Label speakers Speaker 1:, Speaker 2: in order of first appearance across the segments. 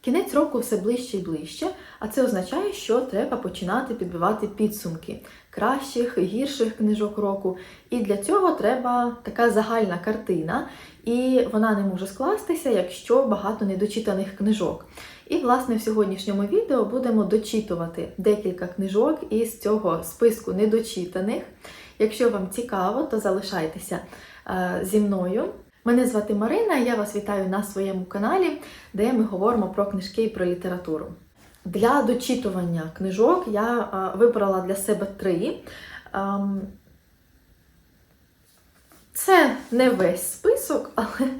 Speaker 1: Кінець року все ближче і ближче, а це означає, що треба починати підбивати підсумки кращих, гірших книжок року. І для цього треба така загальна картина, і вона не може скластися, якщо багато недочитаних книжок. І, власне, в сьогоднішньому відео будемо дочитувати декілька книжок із цього списку недочитаних. Якщо вам цікаво, то залишайтеся е, зі мною. Мене звати Марина, і я вас вітаю на своєму каналі, де ми говоримо про книжки і про літературу. Для дочитування книжок я вибрала для себе три. Ем, Це не весь список, але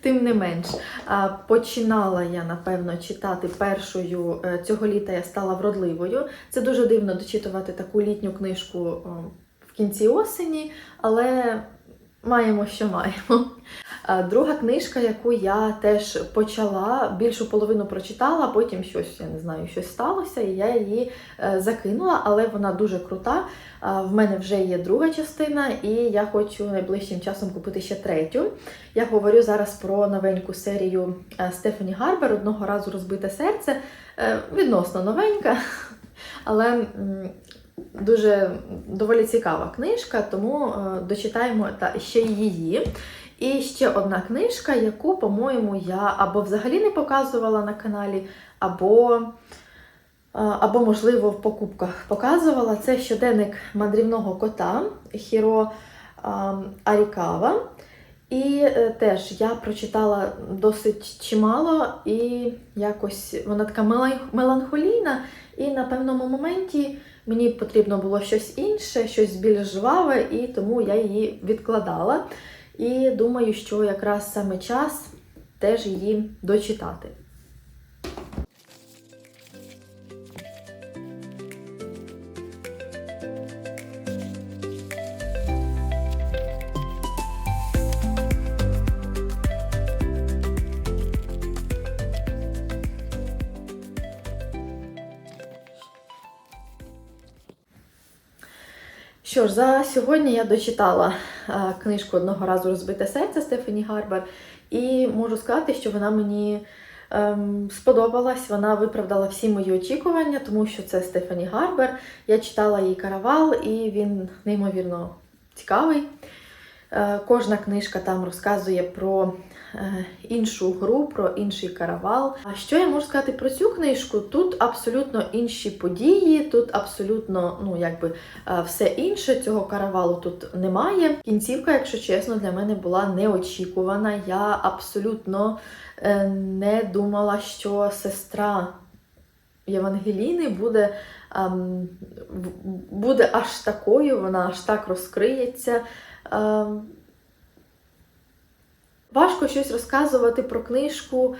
Speaker 1: тим не менш. Починала я, напевно, читати першою е, цього літа я стала вродливою. Це дуже дивно дочитувати таку літню книжку е, в кінці осені, але маємо, що маємо. Друга книжка, яку я теж почала, більшу половину прочитала, потім щось, я не знаю, щось сталося, і я її е, закинула, але вона дуже крута. В мене вже є друга частина, і я хочу найближчим часом купити ще третю. Я говорю зараз про новеньку серію е, Стефані Гарбер Одного разу розбите серце. Е, Відносно новенька, але дуже доволі цікава книжка, тому е, дочитаємо та ще її. І ще одна книжка, яку, по-моєму, я або взагалі не показувала на каналі, або, е, або можливо, в покупках показувала. Це щоденник мандрівного кота Хіро е, Арікава. І теж я прочитала досить чимало, і якось вона така меланхолійна, і на певному моменті мені потрібно було щось інше, щось більш жваве, і тому я її відкладала. І думаю, що якраз саме час теж її дочитати. Що ж, за сьогодні я дочитала е, книжку одного разу розбите серце Стефані Гарбер, і можу сказати, що вона мені ем, сподобалась. Вона виправдала всі мої очікування, тому що це Стефані Гарбер. Я читала її каравал, і він неймовірно цікавий. Е, Кожна книжка там розказує про іншу гру, про інший каравал. А що я можу сказати про цю книжку? Тут абсолютно інші події, тут абсолютно, ну якби е, все інше. Цього каравалу тут немає. Кінцівка, якщо чесно, для мене була неочікувана. Я абсолютно е, не думала, що сестра Євангеліни буде, ем, буде аж такою, вона аж так розкриється. Ем, Важко щось розказувати про книжку,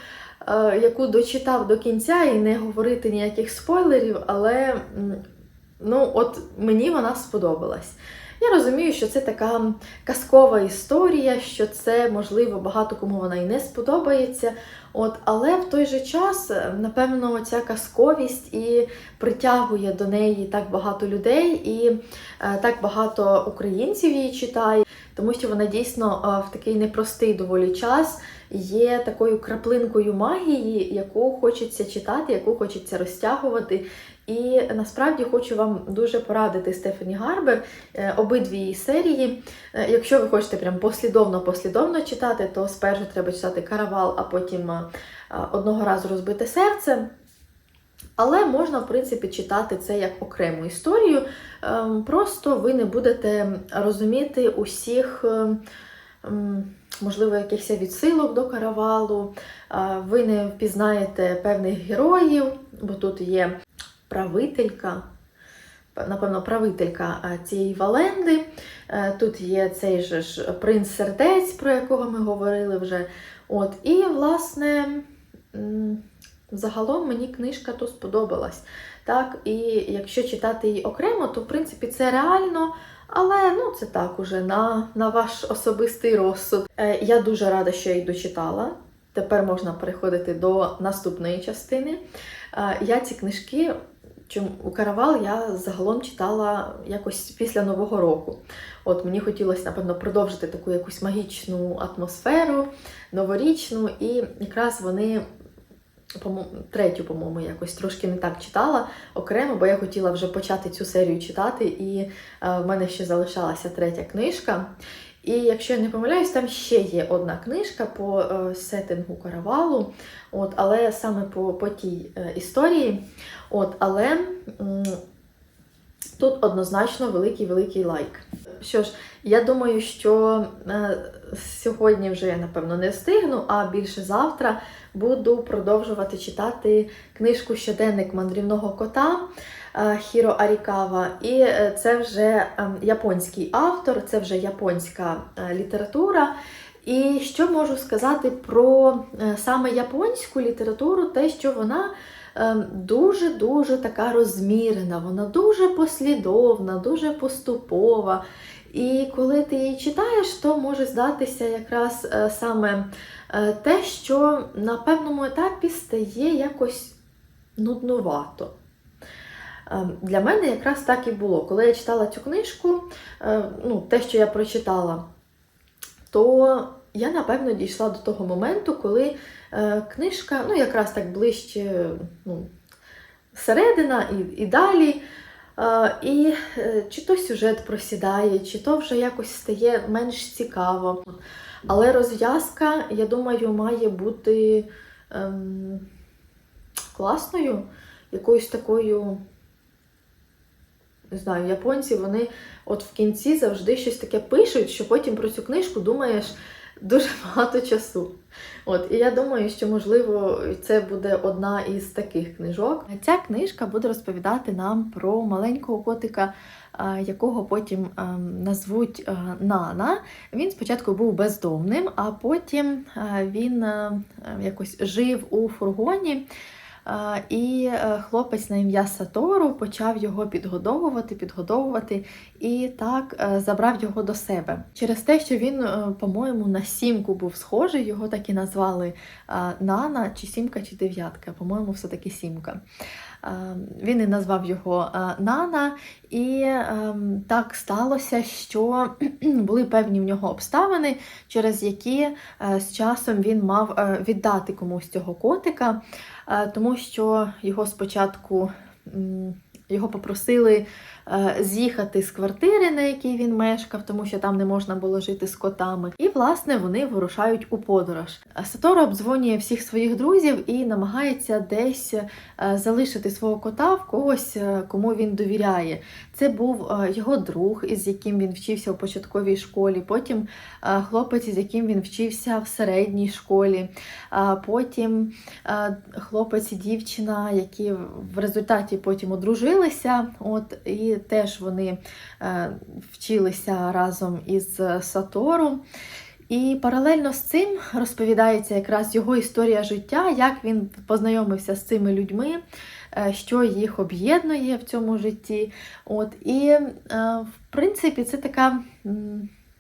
Speaker 1: е, яку дочитав до кінця, і не говорити ніяких спойлерів, але ну, от мені вона сподобалась. Я розумію, що це така казкова історія, що це, можливо, багато кому вона і не сподобається. От, але в той же час, е, напевно, ця казковість і притягує до неї так багато людей, і е, так багато українців її читає, тому що вона дійсно е, в такий непростий доволі час є такою краплинкою магії, яку хочеться читати, яку хочеться розтягувати. І насправді хочу вам дуже порадити Стефані Гарбер е, обидві її серії. Е, Якщо ви хочете прям послідовно-послідовно читати, то спершу треба читати каравал, а потім одного разу розбите серце. Але можна, в принципі, читати це як окрему історію. Ем, Просто ви не будете розуміти усіх, ем, ем, можливо, якихось відсилок до каравалу, е, ви не впізнаєте певних героїв, бо тут є правителька. Напевно, правителька е, цієї Валенди. Е, Тут є цей же ж принц сердець, про якого ми говорили вже. От, і, власне, загалом мені книжка то сподобалась. Так, і якщо читати її окремо, то в принципі це реально, але ну це так уже на, на ваш особистий розсуд. Е, я дуже рада, що я її дочитала. Тепер можна переходити до наступної частини. Е, я ці книжки. У каравал я загалом читала якось після Нового року. От мені хотілося, напевно, продовжити таку якусь магічну атмосферу, новорічну, і якраз вони по-мо- третю, по-моєму, якось трошки не так читала окремо, бо я хотіла вже почати цю серію читати, і е, в мене ще залишалася третя книжка. І якщо я не помиляюсь, там ще є одна книжка по е, сеттингу каравалу, от, але саме по, по тій е, історії. От, але м, тут однозначно великий-великий лайк. Що ж, я думаю, що е, сьогодні вже я, напевно, не встигну, а більше завтра буду продовжувати читати книжку Щоденник мандрівного кота е, Хіро Арікава. І е, це вже ем, японський автор, це вже японська е, література. І що можу сказати про е, саме японську літературу, те, що вона дуже-дуже така розмірена, вона дуже послідовна, дуже поступова. І коли ти її читаєш, то може здатися якраз е, саме е, те, що на певному етапі стає якось нуднувато. Е, Для мене якраз так і було. Коли я читала цю книжку, е, ну, те, що я прочитала, то я напевно дійшла до того моменту, коли книжка, ну якраз так ближче, ну, середина і, і далі. Е, І е, чи то сюжет просідає, чи то вже якось стає менш цікаво. Але розв'язка, я думаю, має бути ем, класною, якоюсь такою. Не знаю, японці вони от в кінці завжди щось таке пишуть, що потім про цю книжку думаєш дуже багато часу. От, і я думаю, що можливо це буде одна із таких книжок. Ця книжка буде розповідати нам про маленького котика, якого потім назвуть Нана. Він спочатку був бездомним, а потім він якось жив у фургоні. І е, хлопець на ім'я Сатору почав його підгодовувати, підгодовувати і так е, забрав його до себе. Через те, що він, е, по-моєму, на сімку був схожий, його так і назвали Нана, чи сімка, чи дев'ятка. По-моєму, все-таки сімка. Він і назвав його Нана, і ем, так сталося, що були певні в нього обставини, через які з часом він мав віддати комусь цього котика, тому що його спочатку його попросили е, з'їхати з квартири, на якій він мешкав, тому що там не можна було жити з котами. І, власне, вони вирушають у подорож. Е, Сатору обдзвонює всіх своїх друзів і намагається десь е, залишити свого кота в когось, е, кому він довіряє. Це був е, його друг, із яким він вчився у початковій школі. Потім е, хлопець, із яким він вчився в середній школі. Потім е, хлопець і дівчина, які в результаті потім одружилися. От, і теж вони е, вчилися разом із Сатору. І паралельно з цим розповідається якраз його історія життя, як він познайомився з цими людьми, е, що їх об'єднує в цьому житті. От, і, е, в принципі, це така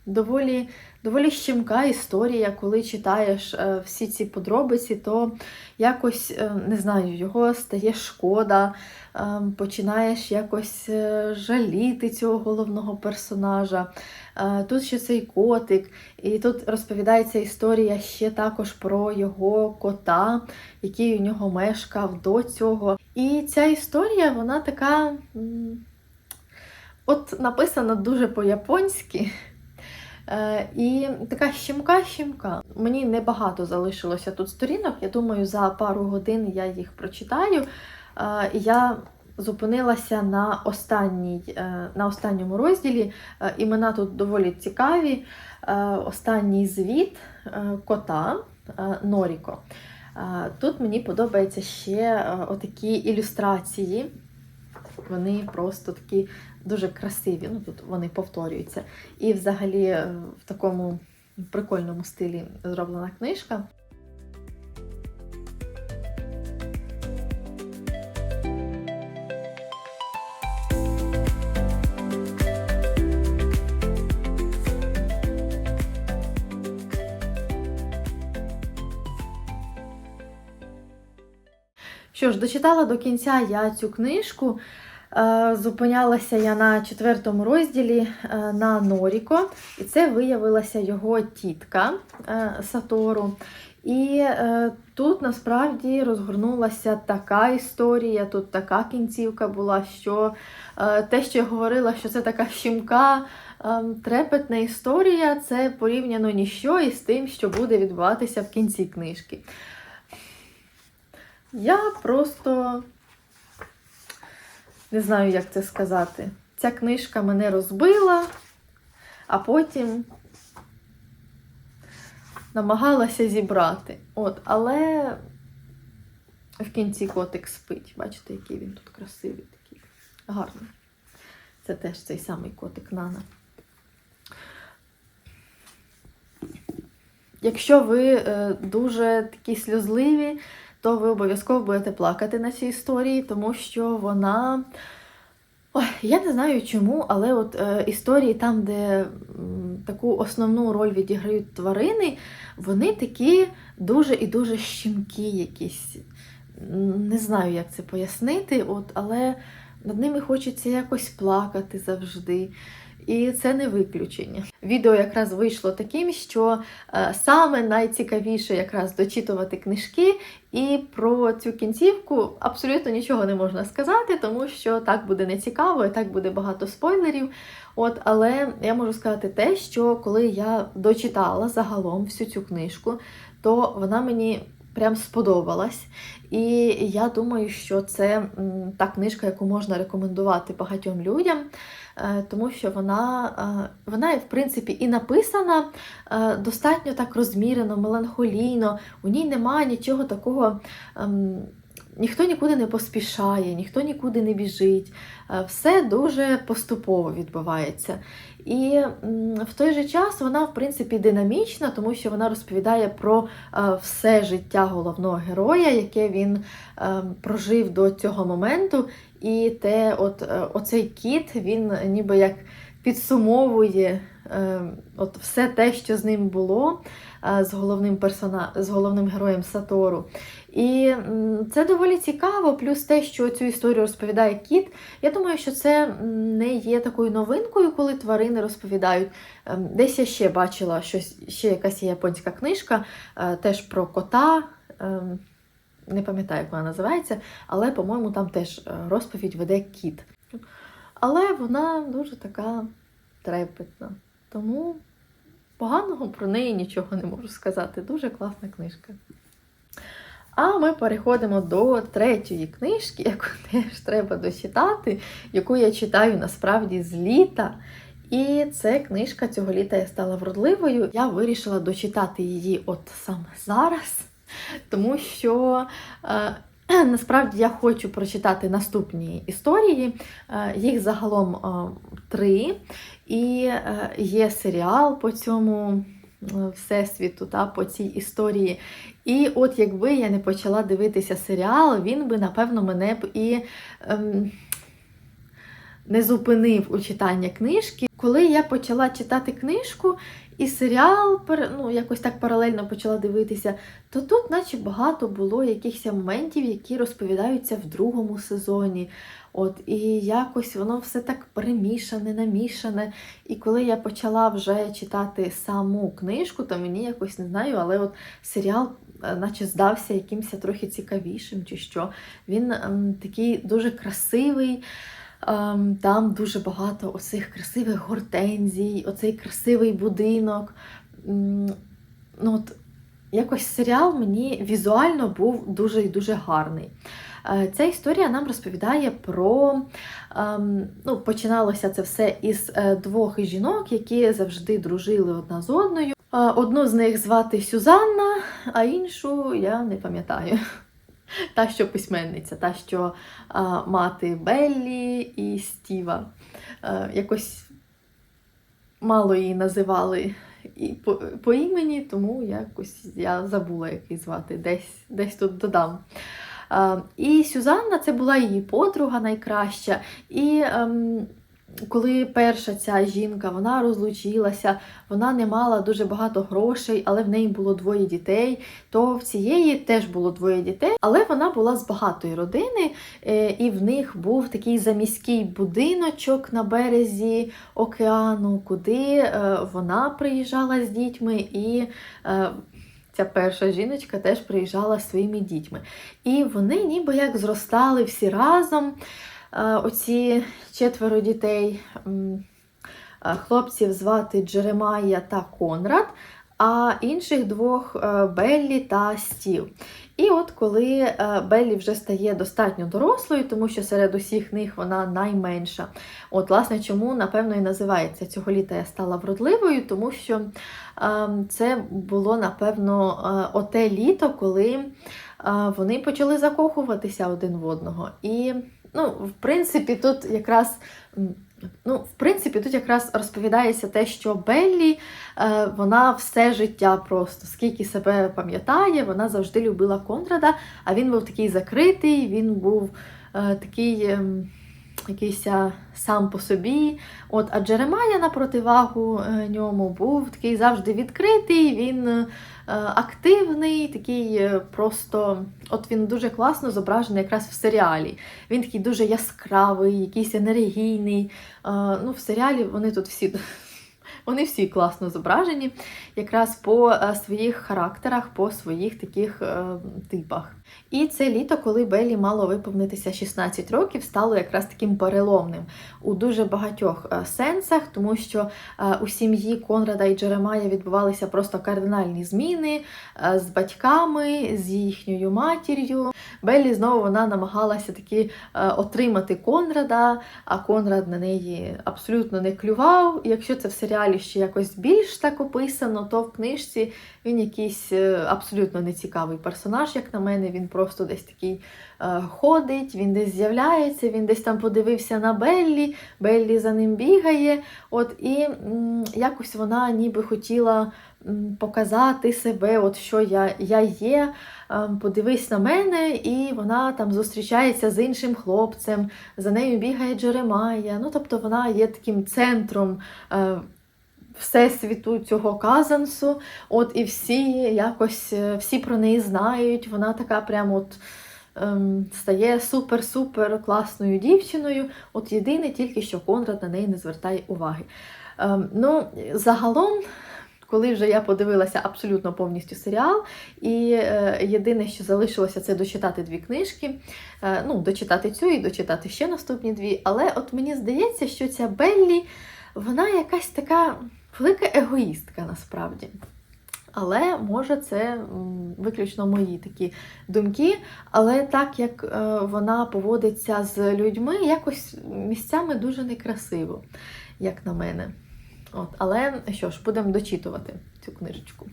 Speaker 1: доволі, доволі щемка історія, коли читаєш е, всі ці подробиці, то якось, е, не знаю, його стає шкода, е, починаєш якось жаліти цього головного персонажа. Тут ще цей котик, і тут розповідається історія ще також про його кота, який у нього мешкав до цього. І ця історія, вона така. От написана дуже по-японськи. Е, І така щемка-щемка. Мені небагато залишилося тут сторінок. Я думаю, за пару годин я їх прочитаю. Е, Я зупинилася на, останній, е, на останньому розділі. Імена тут доволі цікаві. Останній звіт кота Норіко. Тут мені подобаються ще отакі ілюстрації. Вони просто такі дуже красиві. Ну, тут вони повторюються. І взагалі е, в такому прикольному стилі зроблена книжка. Що ж, дочитала до кінця я цю книжку. Е, Зупинялася я на четвертому розділі е, на Норіко, і це виявилася його тітка е, Сатору. І тут насправді розгорнулася така історія, тут така кінцівка була, що те, що я говорила, що це така щімка, трепетна історія, це порівняно ніщо із тим, що буде відбуватися в кінці книжки. Я просто не знаю, як це сказати. Ця книжка мене розбила, а потім намагалася зібрати. От, але в кінці котик спить. Бачите, який він тут красивий, такий гарний. Це теж цей самий котик Нана. Якщо ви е, дуже такі сльозливі, то ви обов'язково будете плакати на цій історії, тому що вона. Ой, я не знаю чому, але от е, історії там, де м, таку основну роль відіграють тварини, вони такі дуже і дуже щемкі якісь. Не знаю, як це пояснити, от, але над ними хочеться якось плакати завжди. І це не виключення. Відео якраз вийшло таким, що е, саме найцікавіше якраз дочитувати книжки, і про цю кінцівку абсолютно нічого не можна сказати, тому що так буде нецікаво, і так буде багато спойлерів. От, але я можу сказати те, що коли я дочитала загалом всю цю книжку, то вона мені прям сподобалась. І я думаю, що це та книжка, яку можна рекомендувати багатьом людям, е, тому що вона, е, вона в принципі, і написана е, достатньо так розмірено, меланхолійно. У ній немає нічого такого. Ніхто нікуди не поспішає, ніхто нікуди не біжить. Е, Все дуже поступово відбувається. І в той же час вона, в принципі, динамічна, тому що вона розповідає про е, все життя головного героя, яке він е, прожив до цього моменту. І те, от, оцей кіт, він ніби як підсумовує от все те, що з ним було, з головним персона... з головним героєм Сатору. І це доволі цікаво, плюс те, що цю історію розповідає кіт. Я думаю, що це не є такою новинкою, коли тварини розповідають. Ем, Десь я ще бачила щось, ще якась японська книжка, е, теж про кота. ем, Не пам'ятаю, як вона називається, але, по-моєму, там теж е, розповідь веде кіт. Але вона дуже така трепетна. Тому поганого про неї нічого не можу сказати. Дуже класна книжка. А ми переходимо до третьої книжки, яку теж треба дочитати, яку я читаю насправді з літа. І це книжка цього літа я стала вродливою. Я вирішила дочитати її от саме зараз, тому що е, насправді я хочу прочитати наступні історії. Е, їх загалом е, три. І є серіал по цьому всесвіту, та, по цій історії. І от якби я не почала дивитися серіал, він би, напевно, мене б і ем, не зупинив у читання книжки. Коли я почала читати книжку і серіал ну, якось так паралельно почала дивитися, то тут, наче багато було якихось моментів, які розповідаються в другому сезоні. От, і якось воно все так перемішане, намішане. І коли я почала вже читати саму книжку, то мені якось не знаю, але от серіал, наче здався якимось трохи цікавішим, чи що. Він ем, такий дуже красивий. Ем, там дуже багато оцих красивих гортензій, оцей красивий будинок. Ну, от, якось серіал мені візуально був дуже і дуже гарний. Е, Ця історія нам розповідає про. ем, ну, починалося це все із е, двох жінок, які завжди дружили одна з одною. Одну з них звати Сюзанна, а іншу я не пам'ятаю. Та, що письменниця, та, що а, мати Беллі і Стіва. Е, якось мало її називали і по, по імені, тому якось я забула, як її звати, десь, десь тут додам. Е, і Сюзанна це була її подруга найкраща. І ем, коли перша ця жінка вона розлучилася, вона не мала дуже багато грошей, але в неї було двоє дітей, то в цієї теж було двоє дітей, але вона була з багатої родини, е, і в них був такий заміський будиночок на березі океану, куди е, вона приїжджала з дітьми і. е, ця перша жіночка теж приїжджала зі своїми дітьми. І вони ніби як зростали всі разом. Е, Оці четверо дітей е, хлопців звати Джеремая та Конрад, а інших двох е, Беллі та Стів. І от коли Беллі вже стає достатньо дорослою, тому що серед усіх них вона найменша. От, власне, чому, напевно, і називається цього літа я стала вродливою, тому що е, це було, напевно, оте літо, коли вони почали закохуватися один в одного. І, ну, в принципі, тут якраз. Ну, в принципі, тут якраз розповідається те, що Беллі е, вона все життя просто, скільки себе пам'ятає, вона завжди любила Конрада, а він був такий закритий, він був е, такий ем, якийсь сам по собі. От, а Джеремая на противагу е, ньому був такий завжди відкритий, він е, активний, такий е, просто. От він дуже класно зображений якраз в серіалі. Він такий дуже яскравий, якийсь енергійний. Е, ну, в серіалі вони тут всі. Вони всі класно зображені, якраз по е, своїх характерах, по своїх таких е, типах. І це літо, коли Беллі мало виповнитися 16 років, стало якраз таким переломним у дуже багатьох е, сенсах, тому що у сім'ї Конрада і Джеремая відбувалися просто кардинальні зміни з батьками, з їхньою матір'ю. Беллі знову вона намагалася таки отримати Конрада, а Конрад на неї абсолютно не клював. Якщо це в серіалі ще якось більш так описано, то в книжці він якийсь е, абсолютно нецікавий персонаж, як на мене. Він просто десь такий е, ходить, він десь з'являється, він десь там подивився на Беллі, Беллі за ним бігає. От і якось вона ніби хотіла показати себе, от що я, я є. ем, Подивись на мене, і вона там зустрічається з іншим хлопцем, за нею бігає Джеремая. Ну, тобто вона є таким центром е, всесвіту цього казансу. От і всі якось е, всі про неї знають. Вона така прямо от. ем, Стає супер-супер класною дівчиною. От єдине тільки, що Конрад на неї не звертає уваги. Ем, ну, загалом, коли вже я подивилася абсолютно повністю серіал, і е, єдине, що залишилося, це дочитати дві книжки. Е, ну, дочитати цю і дочитати ще наступні дві. Але от мені здається, що ця Беллі, вона якась така велика егоїстка насправді. Але може це виключно мої такі думки. Але так як е, вона поводиться з людьми, якось місцями дуже некрасиво, як на мене. От, але що ж, будемо дочитувати цю книжечку.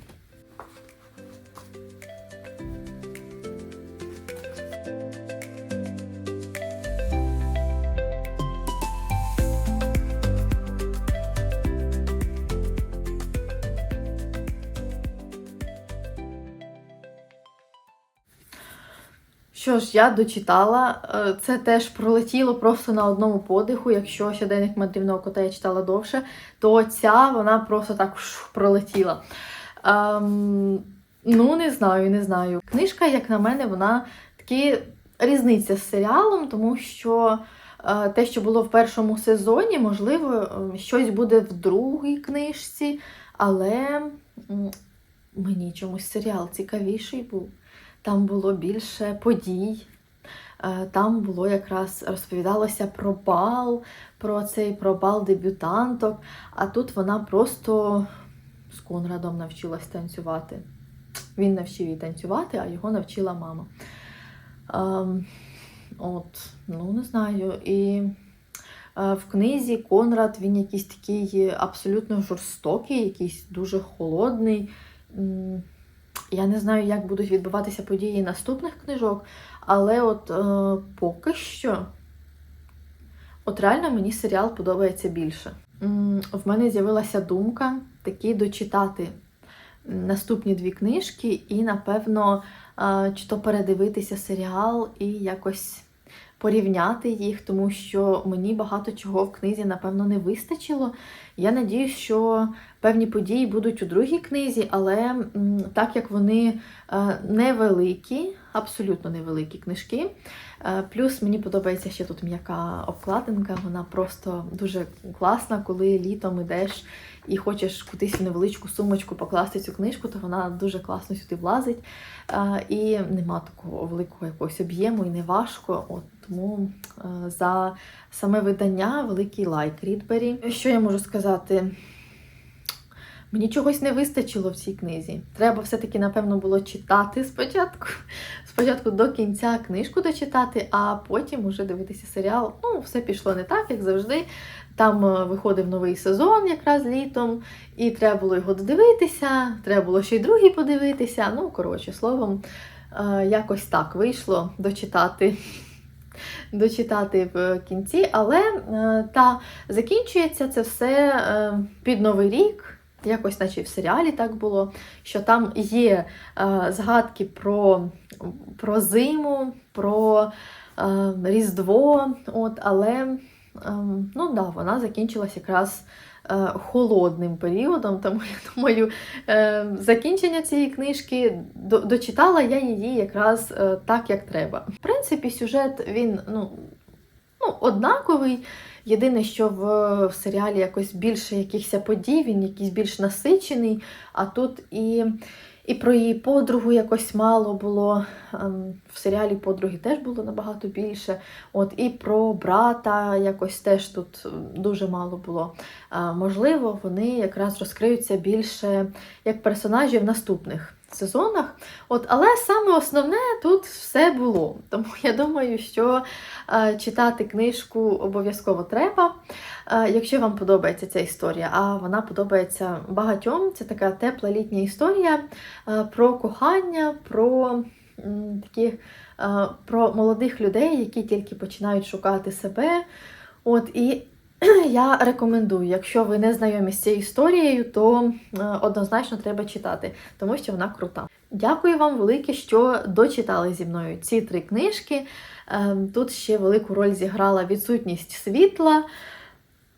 Speaker 1: Що ж, я дочитала. Е, Це теж пролетіло просто на одному подиху. Якщо щоденник мандрівного кота я читала довше, то ця вона просто так пролетіла. Ем, ну, не знаю, не знаю. Книжка, як на мене, вона таки різниця з серіалом, тому що е, те, що було в першому сезоні, можливо, е, щось буде в другій книжці, але мені чомусь серіал цікавіший був. Там було більше подій. Е, Там було якраз розповідалося про бал, про цей про бал дебютанток. А тут вона просто з Конрадом навчилась танцювати. Він навчив її танцювати, а його навчила мама. Ем, от, ну не знаю. І е, в книзі Конрад він якийсь такий абсолютно жорстокий, якийсь дуже холодний. Я не знаю, як будуть відбуватися події наступних книжок, але от е, поки що, от реально мені серіал подобається більше. В мене з'явилася думка такі дочитати наступні дві книжки і, напевно, е, чи то передивитися серіал і якось порівняти їх, тому що мені багато чого в книзі, напевно, не вистачило. Я надію, що певні події будуть у другій книзі, але так як вони е, невеликі, абсолютно невеликі книжки. Е, Плюс мені подобається ще тут м'яка обкладинка, вона просто дуже класна, коли літом ідеш і хочеш кудись в невеличку сумочку покласти цю книжку, то вона дуже класно сюди влазить. Е, І нема такого великого якогось об'єму і не важко. От тому е, за саме видання великий лайк Рідбері. Що я можу сказати? Мені чогось не вистачило в цій книзі. Треба все-таки, напевно, було читати спочатку. Спочатку до кінця книжку дочитати, а потім уже дивитися серіал. Ну, все пішло не так, як завжди. Там е, виходив новий сезон якраз літом, і треба було його додивитися, треба було ще й другий подивитися. Ну, коротше, словом, е, якось так вийшло дочитати. Дочитати в кінці, але е, та закінчується це все під Новий рік, якось, наче в серіалі так було, що там є е, згадки про, про зиму, про е, Різдво, от, але е, ну, да, вона закінчилась якраз е, холодним періодом, тому я думаю, е, закінчення цієї книжки до- дочитала я її якраз е, так, як треба. В принципі, сюжет він ну, ну, однаковий. Єдине, що в, серіалі якось більше якихось подій, він якийсь більш насичений, а тут і, і про її подругу якось мало було. ем, В серіалі подруги теж було набагато більше. От, і про брата якось теж тут дуже мало було. Можливо, вони якраз розкриються більше як персонажі в наступних сезонах. От, але саме основне тут все було. Тому я думаю, що е, читати книжку обов'язково треба. Е, якщо вам подобається ця історія, а вона подобається багатьом. Це така тепла літня історія е, про кохання, про м, такі, е, про молодих людей, які тільки починають шукати себе. От, і я рекомендую, якщо ви не знайомі з цією історією, то е, однозначно треба читати, тому що вона крута. Дякую вам велике, що дочитали зі мною ці три книжки. Ем, Тут ще велику роль зіграла відсутність світла.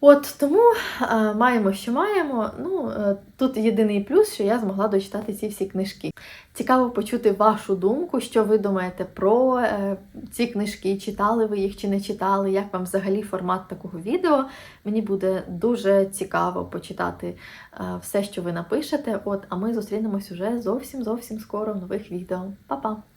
Speaker 1: От тому е, маємо, що маємо. Ну, е, тут єдиний плюс, що я змогла дочитати ці всі книжки. Цікаво почути вашу думку, що ви думаєте про е, ці книжки, читали ви їх чи не читали, як вам взагалі формат такого відео. Мені буде дуже цікаво почитати е, все, що ви напишете. От, а ми зустрінемось уже зовсім зовсім скоро в нових відео. Па-па!